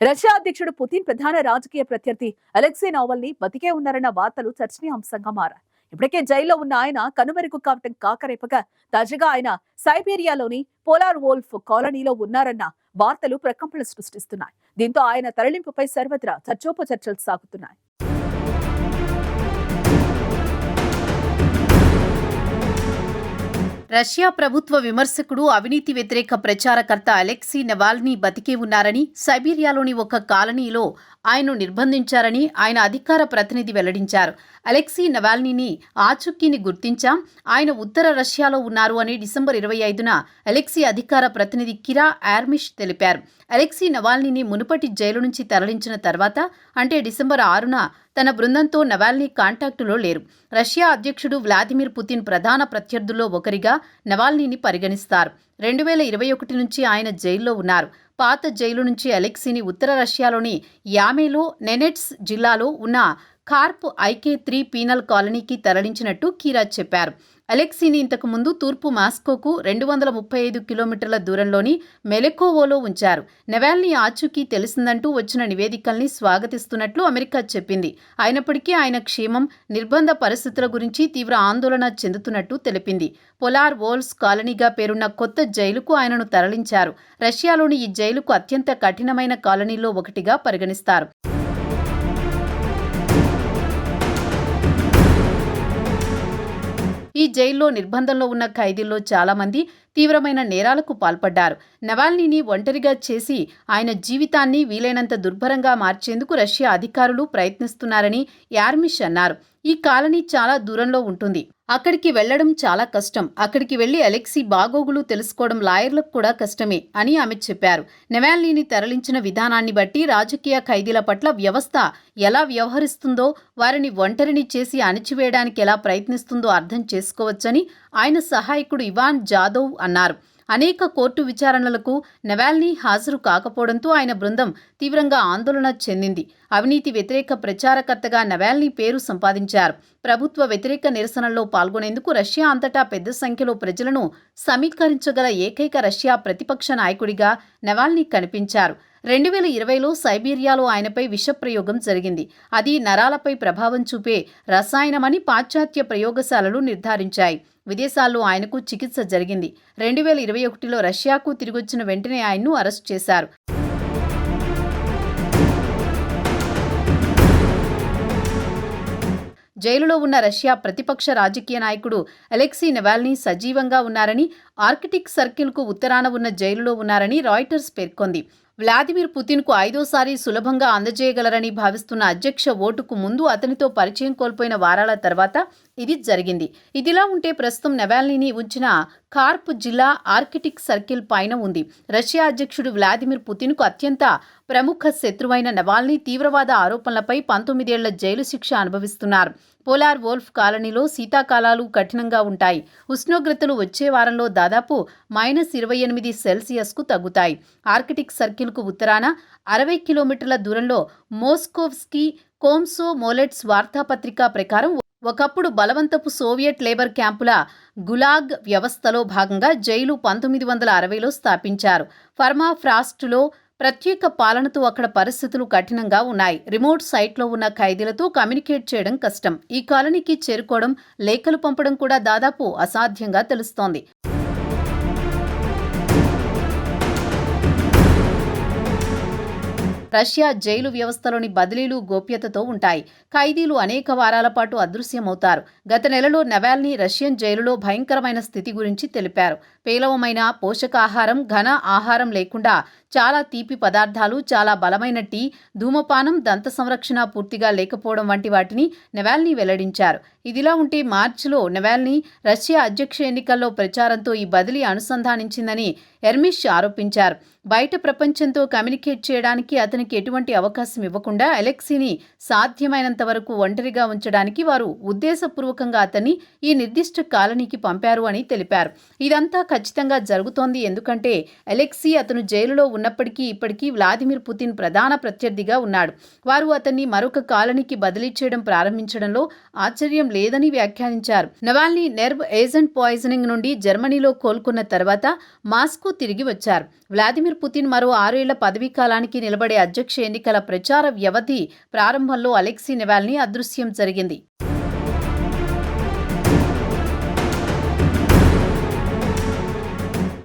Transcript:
Russia అధ్యక్షుడు Putin ప్రధాన రాజకీయ ప్రత్యర్థి అలెక్సీ నావల్ని బతికే ఉన్నారన్న వార్తలు చర్చనీయాంశంగా మారాయి. ఇప్పటికే జైల్లో ఉన్న ఆయన కనుమరుగు కావటం కాకరేపగా తాజాగా ఆయన సైబీరియాలోని పోలార్ వోల్ఫ్ కాలనీలో ఉన్నారన్న వార్తలు ప్రకంపనలు సృష్టిస్తున్నాయి. దీంతో ఆయన తరలింపుపై సర్వత్రా చర్చోపచర్చలు సాగుతున్నాయి. రష్యా ప్రభుత్వ విమర్శకుడు అవినీతి వ్యతిరేక ప్రచారకర్త అలెక్సీ నవాల్నీ బతికే ఉన్నారని సైబీరియాలోని ఒక కాలనీలో ఆయన్ను నిర్బంధించారని ఆయన అధికార ప్రతినిధి వెల్లడించారు. అలెక్సీ నవాల్నీని ఆచూకీని గుర్తించాం. ఆయన ఉత్తర రష్యాలో ఉన్నారు అని డిసెంబర్ ఇరవై ఐదున అలెక్సీ అధికార ప్రతినిధి కిరా ఆర్మిష్ తెలిపారు. అలెక్సీ నవాల్నీని మునుపటి జైలు నుంచి తరలించిన తర్వాత అంటే డిసెంబర్ ఆరున తన బృందంతో నవాల్నీ కాంటాక్టులో లేరు. రష్యా అధ్యక్షుడు వ్లాదిమిర్ పుతిన్ ప్రధాన ప్రత్యర్థుల్లో ఒకరిగా నవాల్నీని పరిగణిస్తారు. రెండు వేల ఇరవై ఒకటి నుంచి ఆయన జైల్లో ఉన్నారు. పాత జైలు నుంచి అలెక్సీని ఉత్తర రష్యాలోని యామేలో నెనెట్స్ జిల్లాలో ఉన్న కార్ప్ ఐకే త్రీ పీనల్ కాలనీకి తరలించినట్టు కీరాజ్ చెప్పారు. అలెక్సీని ఇంతకుముందు తూర్పు మాస్కోకు రెండు వందల ముప్పై ఐదు కిలోమీటర్ల దూరంలోని మెలెకోవోలో ఉంచారు. నెవాల్ని ఆచూకీ తెలిసిందంటూ వచ్చిన నివేదికల్ని స్వాగతిస్తున్నట్లు అమెరికా చెప్పింది. అయినప్పటికీ ఆయన క్షేమం నిర్బంధ పరిస్థితుల గురించి తీవ్ర ఆందోళన చెందుతున్నట్టు తెలిపింది. పొలార్ వోల్స్ కాలనీగా పేరున్న కొత్త జైలుకు ఆయనను తరలించారు. రష్యాలోని ఈ జైలుకు అత్యంత కఠినమైన కాలనీలో ఒకటిగా పరిగణిస్తారు. ఈ జైల్లో నిర్బంధంలో ఉన్న ఖైదీల్లో చాలామంది తీవ్రమైన నేరాలకు పాల్పడ్డారు. నవాల్నీని ఒంటరిగా చేసి ఆయన జీవితాన్ని వీలైనంత దుర్భరంగా మార్చేందుకు రష్యా అధికారులు ప్రయత్నిస్తున్నారని యార్మిష్ అన్నారు. ఈ కాలనీ చాలా దూరంలో ఉంటుంది. అక్కడికి వెళ్ళడం చాలా కష్టం. అక్కడికి వెళ్ళి అలెక్సీ బాగోగులు తెలుసుకోవడం లాయర్లకు కూడా కష్టమే అని ఆమె చెప్పారు. నెవాల్నీని తరలించిన విధానాన్ని బట్టి రాజకీయ ఖైదీల పట్ల వ్యవస్థ ఎలా వ్యవహరిస్తుందో వారిని ఒంటరిని చేసి అణిచివేయడానికి ఎలా ప్రయత్నిస్తుందో అర్థం చేసుకోవచ్చని ఆయన సహాయకుడు ఇవాన్ జాదవ్ అన్నారు. అనేక కోర్టు విచారణలకు నెవాల్నీ హాజరు కాకపోవడంతో ఆయన బృందం తీవ్రంగా ఆందోళన చెందింది. అవినీతి వ్యతిరేక ప్రచారకర్తగా నవాల్నీ పేరు సంపాదించారు. ప్రభుత్వ వ్యతిరేక నిరసనల్లో పాల్గొనేందుకు రష్యా అంతటా పెద్ద సంఖ్యలో ప్రజలను సమీకరించగల ఏకైక రష్యా ప్రతిపక్ష నాయకుడిగా నవాల్నీ కనిపించారు. రెండు వేల ఇరవైలో సైబీరియాలో ఆయనపై విషప్రయోగం జరిగింది. అది నరాలపై ప్రభావం చూపే రసాయనమని పాశ్చాత్య ప్రయోగశాలలు నిర్ధారించాయి. విదేశాల్లో ఆయనకు చికిత్స జరిగింది. రెండు వేల ఇరవై ఒకటిలో రష్యాకు తిరిగొచ్చిన వెంటనే ఆయన్ను అరెస్ట్ చేశారు. జైలులో ఉన్న రష్యా ప్రతిపక్ష రాజకీయ నాయకుడు అలెక్సీ నెవాల్నీ సజీవంగా ఉన్నారని ఆర్కిటిక్ సర్కిల్కు ఉత్తరాన ఉన్న జైలులో ఉన్నారని రాయిటర్స్ పేర్కొంది. వ్లాదిమిర్ పుతిన్కు ఐదోసారి సులభంగా అందజేయగలరని భావిస్తున్న అధ్యక్ష ఓటుకు ముందు అతనితో పరిచయం కోల్పోయిన వారాల తర్వాత ఇది జరిగింది. ఇదిలా ఉంటే ప్రస్తుతం నెవాల్నీని ఉంచిన కార్ప్ జిల్లా ఆర్కిటిక్ సర్కిల్ పైన ఉంది. రష్యా అధ్యక్షుడు వ్లాదిమిర్ పుతిన్కు అత్యంత ప్రముఖ శత్రువైన నవాల్నీ తీవ్రవాద ఆరోపణలపై పంతొమ్మిదేళ్ళ జైలు శిక్ష అనుభవిస్తున్నారు. పోలార్ వోల్ఫ్ కాలనీలో శీతాకాలాలు కఠినంగా ఉంటాయి. ఉష్ణోగ్రతలు వచ్చే వారంలో దాదాపు మైనస్ ఇరవై ఎనిమిది సెల్సియస్కు తగ్గుతాయి. ఆర్కిటిక్ సర్కిల్కు ఉత్తరాన అరవై కిలోమీటర్ల దూరంలో మోస్కోవ్స్కీ కోమ్సో మోలెట్స్ వార్తాపత్రిక ప్రకారం ఒకప్పుడు బలవంతపు సోవియట్ లేబర్ క్యాంపుల గులాగ్ వ్యవస్థలో భాగంగా జైలు పంతొమ్మిది వందల అరవైలో స్థాపించారు. ఫర్మా ఫ్రాస్ట్లో ప్రత్యేక పాలనతో అక్కడ పరిస్థితులు కఠినంగా ఉన్నాయి. రిమోట్ సైట్లో ఉన్న ఖైదీలతో కమ్యూనికేట్ చేయడం కష్టం. ఈ కాలనీకి చేరుకోవడం లేఖలు పంపడం కూడా దాదాపు అసాధ్యంగా తెలుస్తోంది. రష్యా జైలు వ్యవస్థలోని బదిలీలు గోప్యతతో ఉంటాయి. ఖైదీలు అనేక వారాల పాటు అదృశ్యమవుతారు. గత నెలలో నవాల్ని రష్యన్ జైలులో భయంకరమైన స్థితి గురించి తెలిపారు. పేలవమైన పోషకాహారం ఘన ఆహారం లేకుండా చాలా తీపి పదార్థాలు చాలా బలమైన టీ ధూమపానం దంత సంరక్షణ పూర్తిగా లేకపోవడం వంటి వాటిని నెవాల్ని వెల్లడించారు. ఇదిలా ఉంటే మార్చిలో నెవాల్ని రష్యా అధ్యక్ష ఎన్నికల్లో ప్రచారంతో ఈ బదిలీ అనుసంధానించిందని ఎర్మిష్ ఆరోపించారు. బయట ప్రపంచంతో కమ్యూనికేట్ చేయడానికి అతనికి ఎటువంటి అవకాశం ఇవ్వకుండా అలెక్సీని సాధ్యమైనంత వరకు ఒంటరిగా ఉంచడానికి వారు ఉద్దేశపూర్వకంగా అతన్ని ఈ నిర్దిష్ట కాలనీకి పంపారు అని తెలిపారు. ఇదంతా ఖచ్చితంగా జరుగుతోంది. ఎందుకంటే అలెక్సీ అతను జైలులో ఉన్నప్పటికీ ఇప్పటికీ వ్లాదిమిర్ పుతిన్ ప్రధాన ప్రత్యర్థిగా ఉన్నాడు. వారు అతన్ని మరొక కాలనీకి బదిలీ చేయడం ప్రారంభించడంలో ఆశ్చర్యం లేదని వ్యాఖ్యానించారు. నవాల్నీ నెర్వ్ ఏజెంట్ పాయిజనింగ్ నుండి జర్మనీలో కోలుకున్న తర్వాత మాస్కో తిరిగి వచ్చారు. వ్లాదిమిర్ పుతిన్ మరో ఆరేళ్ళ పదవీ కాలానికి నిలబడే అధ్యక్ష ఎన్నికల ప్రచార వ్యవధి ప్రారంభంలో అలెక్సీ నెవాల్నీ అదృశ్యం జరిగింది.